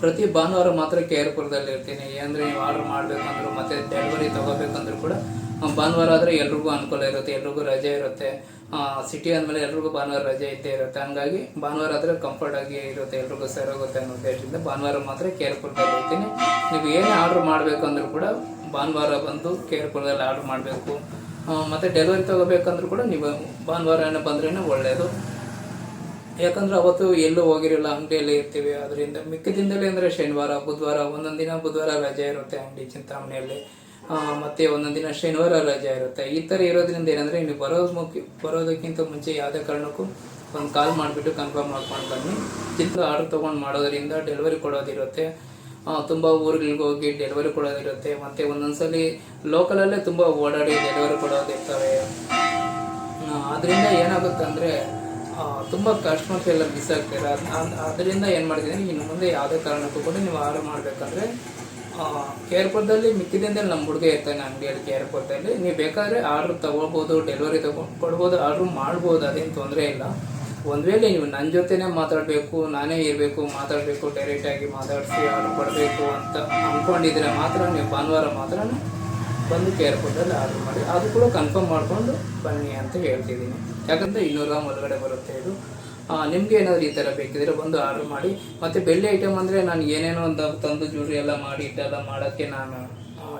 ಪ್ರತಿ ಭಾನುವಾರ ಮಾತ್ರ ಕೇರ್ಪುರದಲ್ಲಿ ಇರ್ತೀನಿ. ಅಂದರೆ ನೀವು ಆರ್ಡರ್ ಮಾಡಬೇಕಂದ್ರು ಮತ್ತೆ ಡೆಲಿವರಿ ತಗೋಬೇಕಂದ್ರೂ ಕೂಡ ಭಾನುವಾರ ಆದರೆ ಎಲ್ರಿಗೂ ಅನುಕೂಲ ಇರುತ್ತೆ, ಎಲ್ರಿಗೂ ರಜೆ ಇರುತ್ತೆ. ಸಿಟಿ ಅಂದಮೇಲೆ ಎಲ್ರಿಗೂ ಭಾನುವಾರ ರಜೆ ಇದ್ದೇ ಇರುತ್ತೆ. ಹಂಗಾಗಿ ಭಾನುವಾರ ಆದರೆ ಕಂಫರ್ಟ್ ಆಗಿ ಇರುತ್ತೆ, ಎಲ್ರಿಗೂ ಸರೋಗುತ್ತೆ ಅನ್ನೋ ಉದ್ದೇಶದಿಂದ ಭಾನುವಾರ ಮಾತ್ರ ಕೇರ್ಪುರದಲ್ಲಿ ಇರ್ತೀನಿ. ನೀವು ಏನೇ ಆರ್ಡರ್ ಮಾಡಬೇಕಂದ್ರೂ ಕೂಡ ಭಾನುವಾರ ಬಂದು ಕೇರ್ಪುರದಲ್ಲಿ ಆರ್ಡರ್ ಮಾಡಬೇಕು. ಮತ್ತು ಡೆಲಿವರಿ ತಗೋಬೇಕಂದ್ರೂ ಕೂಡ ನೀವು ಭಾನುವಾರ ಬಂದ್ರೇ ಒಳ್ಳೆಯದು ಯಾಕಂದ್ರೆ ಅವತ್ತು ಎಲ್ಲೂ ಹೋಗಿರಲ್ಲ, ಅಂಗಡಿಯಲ್ಲಿ ಇರ್ತೀವಿ. ಅದರಿಂದ ಮಿಕ್ಕ ದಿನದಲ್ಲಿ ಅಂದರೆ ಶನಿವಾರ, ಬುಧವಾರ, ಒಂದೊಂದು ದಿನ ಬುಧವಾರ ರಜೆ ಇರುತ್ತೆ ಅಂಗಡಿ ಚಿಂತಾಮಣಿಯಲ್ಲಿ. ಮತ್ತೆ ಒಂದೊಂದು ದಿನ ಶನಿವಾರ ರಜೆ ಇರುತ್ತೆ. ಈ ಥರ ಇರೋದ್ರಿಂದ ಏನಂದರೆ ನೀವು ಬರೋದು ಮುಖ್ಯ, ಬರೋದಕ್ಕಿಂತ ಮುಂಚೆ ಯಾವುದೇ ಕಾರಣಕ್ಕೂ ಒಂದು ಕಾಲ್ ಮಾಡಿಬಿಟ್ಟು ಕನ್ಫರ್ಮ್ ಮಾಡ್ಕೊಂಡು ಬನ್ನಿ. ಚಿಂತ ಆರ್ಡರ್ ತೊಗೊಂಡು ಮಾಡೋದರಿಂದ ಡೆಲಿವರಿ ಕೊಡೋದಿರುತ್ತೆ. ತುಂಬ ಊರುಗಳಿಗೆ ಹೋಗಿ ಡೆಲಿವರಿ ಕೊಡೋದಿರುತ್ತೆ. ಮತ್ತು ಒಂದೊಂದ್ಸಲಿ ಲೋಕಲಲ್ಲೇ ತುಂಬ ಓಡಾಡಿ ಡೆಲಿವರಿ ಕೊಡೋದಿರ್ತವೆ. ಅದರಿಂದ ಏನಾಗುತ್ತೆ ಅಂದರೆ ತುಂಬ ಕಸ್ಟಮರ್ಸ್ ಎಲ್ಲ ಮಿಸ್ ಆಗ್ತಾರೆ ಅದರಿಂದ ಏನು ಮಾಡಿದ್ದೀನಿ, ಇನ್ನು ಮುಂದೆ ಯಾವುದೇ ಕಾರಣಕ್ಕೂ ಕೂಡ ನೀವು ಆರ್ಡರ್ ಮಾಡಬೇಕಂದ್ರೆ ಕೇರ್ಪುರದಲ್ಲಿ ಮಿಕ್ಕಿದಿಂದ ನಮ್ಮ ಹುಡುಗ ಇರ್ತಾನೆ ಅಂಗಡಿಯಲ್ಲಿ ಕೇರ್ಪುರದಲ್ಲಿ ನೀವು ಬೇಕಾದರೆ ಆರ್ಡ್ರ್ ತೊಗೊಳ್ಬೋದು ಡೆಲಿವರಿ ತೊಗೊಂಡು ಕೊಡ್ಬೋದು ಆರ್ಡ್ರ್ ಮಾಡ್ಬೋದು, ಅದೇನು ತೊಂದರೆ ಇಲ್ಲ. ಒಂದು ವೇಳೆ ನೀವು ನನ್ನ ಜೊತೆನೇ ಮಾತಾಡಬೇಕು, ನಾನೇ ಇರಬೇಕು, ಮಾತಾಡಬೇಕು ಡೈರೆಕ್ಟಾಗಿ ಮಾತಾಡಿಸಿ ಆರ್ಡ್ರ್ ಕೊಡಬೇಕು ಅಂತ ಅಂದ್ಕೊಂಡಿದ್ರೆ ಮಾತ್ರ, ನೀವು ಭಾನುವಾರ ಮಾತ್ರ ಬಂದು ಕೇರ್ಪುರದಲ್ಲಿ ಆರ್ಡರ್ ಮಾಡಿ, ಅದು ಕೂಡ ಕನ್ಫರ್ಮ್ ಮಾಡಿಕೊಂಡು ಬನ್ನಿ ಅಂತ ಹೇಳ್ತಿದ್ದೀನಿ. ಯಾಕಂದರೆ ಇನ್ನೂರು ಗ್ರಾಮ್ ಒಳಗಡೆ ಬರುತ್ತೆ ಇದು. ನಿಮಗೆ ಏನಾದರೂ ಈ ಥರ ಬೇಕಿದ್ರೆ ಬಂದು ಆರ್ಡರ್ ಮಾಡಿ. ಮತ್ತು ಬೆಳ್ಳಿ ಐಟಮ್ ಅಂದರೆ ನಾನು ಏನೇನೋ ಒಂದು ತಂದು ಜೂರಿ ಎಲ್ಲ ಮಾಡಿ ಇಟ್ಟೆಲ್ಲ ಮಾಡೋಕ್ಕೆ ನಾನು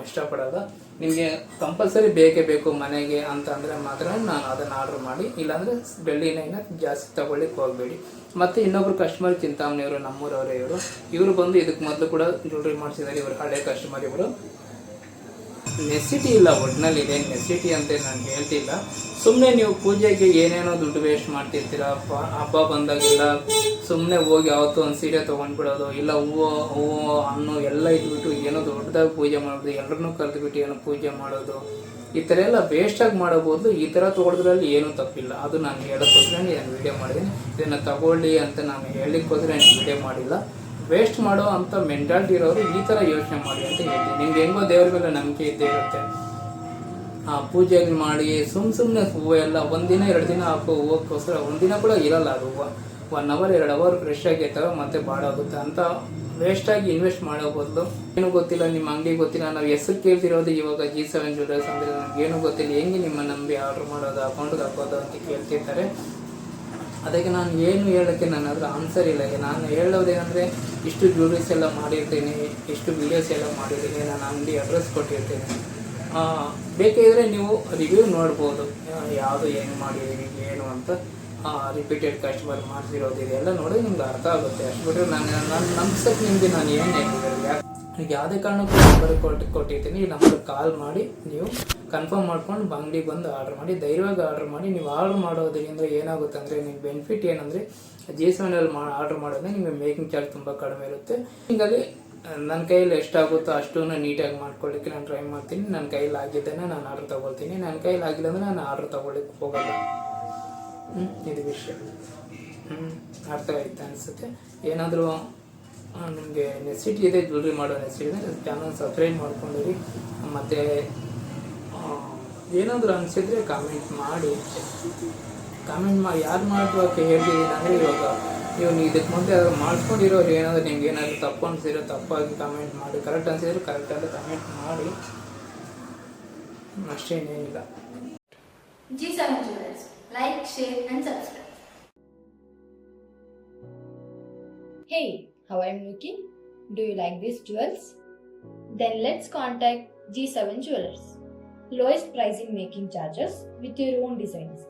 ಇಷ್ಟಪಡೋಲ್ಲ. ನಿಮಗೆ ಕಂಪಲ್ಸರಿ ಬೇಕೇ ಬೇಕು ಮನೆಗೆ ಅಂತ ಅಂದರೆ ಮಾತ್ರ ನಾನು ಅದನ್ನು ಆರ್ಡರ್ ಮಾಡಿ. ಇಲ್ಲಾಂದರೆ ಬೆಳ್ಳಿನ ಜಾಸ್ತಿ ತಗೊಳ್ಳಿಕ್ಕೆ ಹೋಗಬೇಡಿ. ಮತ್ತು ಇನ್ನೊಬ್ರು ಕಸ್ಟಮರ್ ಚಿಂತಾಮಣಿಯವರು ನಮ್ಮೂರವರೇ ಇವರು. ಇವರು ಬಂದು ಇದಕ್ಕೆ ಮೊದಲು ಕೂಡ ಜ್ಯುವೆಲ್ರಿ ಮಾಡಿಸಿದ್ದಾರೆ. ಇವರು ಹಳೆ ಕಸ್ಟಮರ್ ಇವರು. ನೆಸಿಟಿ ಇಲ್ಲ ಒಟ್ಟಿನಲ್ಲಿ ಇದೆ ನೆಸಿಟಿ ಅಂತ ನಾನು ಹೇಳ್ತಿಲ್ಲ. ಸುಮ್ಮನೆ ನೀವು ಪೂಜೆಗೆ ಏನೇನೋ ದುಡ್ಡು ವೇಸ್ಟ್ ಮಾಡ್ತಿರ್ತೀರ? ಹಬ್ಬ ಬಂದಾಗೆಲ್ಲ ಸುಮ್ಮನೆ ಹೋಗಿ ಯಾವತ್ತೂ ಒಂದು ಸೀರೆ ತೊಗೊಂಡ್ಬಿಡೋದು, ಇಲ್ಲ ಹೂವು ಹೂವು, ಹಣ್ಣು ಎಲ್ಲ ಇದ್ಬಿಟ್ಟು ಏನೋ ದೊಡ್ಡದಾಗಿ ಪೂಜೆ ಮಾಡೋದು ಎಲ್ಲರನ್ನೂ ಕರೆದುಬಿಟ್ಟು ಏನೋ ಪೂಜೆ ಮಾಡೋದು, ಈ ಥರ ಎಲ್ಲ ವೇಸ್ಟಾಗಿ ಮಾಡಬಹುದು ಈ ಥರ ತೊಗೊಳೋದ್ರಲ್ಲಿ ಏನೂ ತಪ್ಪಿಲ್ಲ. ಅದು ನಾನು ಹೇಳೋಕ್ಕೋಸ್ಕರ ನಾನು ವಿಡಿಯೋ ಮಾಡಿದ್ದೀನಿ. ಇದನ್ನು ತಗೊಳ್ಳಿ ಅಂತ ನಾನು ಹೇಳಲಿಕ್ಕೋಸ್ಕರ ನಾನು ವಿಡಿಯೋ ಮಾಡಿಲ್ಲ. ವೇಸ್ಟ್ ಮಾಡೋ ಅಂತ ಮೆಂಟಾಲಿಟಿ ಇರೋರು ಈ ಥರ ಯೋಚನೆ ಮಾಡಿ ಅಂತ ಹೇಳ್ತೀನಿ. ನಿಮ್ಗೆ ಹೆಂಗೋ ದೇವ್ರ ಮೇಲೆ ನಂಬಿಕೆ ಇದ್ದೇ ಇರುತ್ತೆ. ಆ ಪೂಜೆಗಳು ಮಾಡಿ, ಸುಮ್ ಸುಮ್ಮನೆ ಹೂವು ಎಲ್ಲ ಒಂದಿನ ಎರಡು ದಿನ ಹಾಕೋ ಹೂವಕ್ಕೋಸ್ಕರ ಒಂದಿನ ಕೂಡ ಇರಲ್ಲ ಅದು ಹೂವು. ಒನ್ ಅವರ್ ಎರಡು ಅವರ್ ಫ್ರೆಶ್ ಆಗಿ ಇರ್ತಾವೆ, ಮತ್ತೆ ಬಾಡೋಗುತ್ತೆ. ಅಂತ ವೇಸ್ಟಾಗಿ ಇನ್ವೆಸ್ಟ್ ಮಾಡೋ ಬದಲು ಏನು ಗೊತ್ತಿಲ್ಲ, ನಿಮ್ಮ ಅಂಗಡಿ ಗೊತ್ತಿಲ್ಲ, ನಾವು ಹೆಸರು ಕೇಳ್ತಿರೋದು ಇವಾಗ ಜಿ ಸೆವೆನ್ ಜ್ಯುವೆಲರ್ಸ್ ಅಂದರೆ ನನಗೇನು ಗೊತ್ತಿಲ್ಲ, ಹೆಂಗೆ ನಿಮ್ಮ ನಂಬಿ ಆರ್ಡರ್ ಮಾಡೋದು ಅಕೌಂಟ್ಗೆ ಹಾಕೋದು ಅಂತ ಕೇಳ್ತಿರ್ತಾರೆ. ಅದಕ್ಕೆ ನಾನು ಏನು ಹೇಳೋಕ್ಕೆ ನನ್ನ ಹತ್ರ ಆನ್ಸರ್ ಇಲ್ಲ. ನಾನು ಹೇಳೋದೇನೆಂದರೆ ಇಷ್ಟು ಜ್ಯುವೆಲ್ರೀಸ್ ಎಲ್ಲ ಮಾಡಿರ್ತೀನಿ, ಇಷ್ಟು ವಿಡಿಯೋಸ್ ಎಲ್ಲ ಮಾಡಿರ್ತೀನಿ, ನಾನು ಅಂಗಡಿ ಅಡ್ರೆಸ್ ಕೊಟ್ಟಿರ್ತೀನಿ. ಬೇಕಿದ್ರೆ ನೀವು ರಿವ್ಯೂ ನೋಡ್ಬೋದು. ಯಾವುದು ಏನು ಮಾಡಿದ್ದೀವಿ ಏನು ಅಂತ. ರಿಪೀಟೆಡ್ ಕಸ್ಟಮರ್ ಮಾಡ್ತಿರೋದು ಇದೆಲ್ಲ ನೋಡಿ ನಿಮ್ಗೆ ಅರ್ಥ ಆಗುತ್ತೆ. ಅಷ್ಟು ಬಿಟ್ಟರೆ ನಾನು ನಾನು ನಂಬಿಸೋಕೆ ನಿಮಗೆ ನಾನು ಏನು ಯಾಕೆ ಯಾವುದೇ ಕಾರಣಕ್ಕೂ ನಂಬರ್ ಕೊಟ್ಟು ಕೊಟ್ಟಿರ್ತೀನಿ. ಈ ನಂಬರ್ ಕಾಲ್ ಮಾಡಿ, ನೀವು ಕನ್ಫರ್ಮ್ ಮಾಡ್ಕೊಂಡು ಅಂಗಡಿಗೆ ಬಂದು ಆರ್ಡರ್ ಮಾಡಿ, ಧೈರ್ಯವಾಗಿ ಆರ್ಡರ್ ಮಾಡಿ, ನೀವು ಆರ್ಡರ್ ಮಾಡೋದ್ರಿಂದ ಏನಾಗುತ್ತೆ ಅಂದರೆ, ನಿಮ್ಗೆ ಬೆನಿಫಿಟ್ ಏನಂದರೆ ಜಿ ಸೆವೆನಲ್ಲಿ ಮಾ ಆರ್ಡ್ರ್ ಮಾಡೋದ್ರೆ ನಿಮಗೆ ಮೇಕಿಂಗ್ ಚಾರ್ಜ್ ತುಂಬ ಕಡಿಮೆ ಇರುತ್ತೆ. ಹೀಗಾಗಿ ನನ್ನ ಕೈಯಲ್ಲಿ ಎಷ್ಟಾಗುತ್ತೋ ಅಷ್ಟು ನೀಟಾಗಿ ಮಾಡ್ಕೊಳ್ಳಿಕ್ಕೆ ನಾನು ಟ್ರೈ ಮಾಡ್ತೀನಿ. ನನ್ನ ಕೈಯಲ್ಲಿ ಆಗಿದ್ದೇನೆ ನಾನು ಆರ್ಡ್ರ್ ತೊಗೊಳ್ತೀನಿ. ನನ್ನ ಕೈಯಲ್ಲಿ ಆಗಿಲ್ಲ ಅಂದರೆ ನಾನು ಆರ್ಡ್ರ್ ತೊಗೊಳ್ಳಿಕ್ಕೆ ಹೋಗಲ್ಲ. ಹ್ಞೂ ಇದು ವಿಷಯ. ಹ್ಞೂ ಅರ್ಥ ಆಯ್ತು ಅನಿಸುತ್ತೆ? ಏನಾದರೂ ನಿಮಗೆ ನೆಸಿಟಿ ಇದೆ ಜ್ಯುವೆಲ್ರಿ ಮಾಡೋ ನೆಸಿಟಿ ಇದೆ ಚಾನಲ್ ಸಬ್ಸ್ಕ್ರೈಬ್ ಮಾಡ್ಕೊಂಡಿರಿ ಮತ್ತು ಏನಾದರೂ ಅನಿಸಿದರೆ ಕಾಮೆಂಟ್ ಮಾಡಿ ಕಾಮೆಂಟ್ ಮಾಡಿ ಯಾರು ಮಾಡೋಕೆ ಹೇಳ್ತಿದ್ದೀನಿ ಅಂದರೆ ಇವಾಗ ನೀವು ನೀವು ಇದಕ್ಕೆ ಮುಂದೆ ಯಾರು ಮಾಡಿಸ್ಕೊಂಡಿರೋರು ಏನಾದರೂ ನಿಮ್ಗೆ ಏನಾದರೂ ತಪ್ಪು ಅನಿಸಿದ್ರೆ ತಪ್ಪಾಗಿ ಕಾಮೆಂಟ್ ಮಾಡಿ ಕರೆಕ್ಟ್ ಅನಿಸಿದ್ರೆ ಕರೆಕ್ಟಾಗಿ ಕಮೆಂಟ್ ಮಾಡಿ ಅಷ್ಟೇನೇನಿಲ್ಲ G7 Jewelers. Like, share, and subscribe. Hey, how I'm looking? Do you like these jewels? Then let's contact G7 Jewelers. Lowest pricing making charges with your own designs.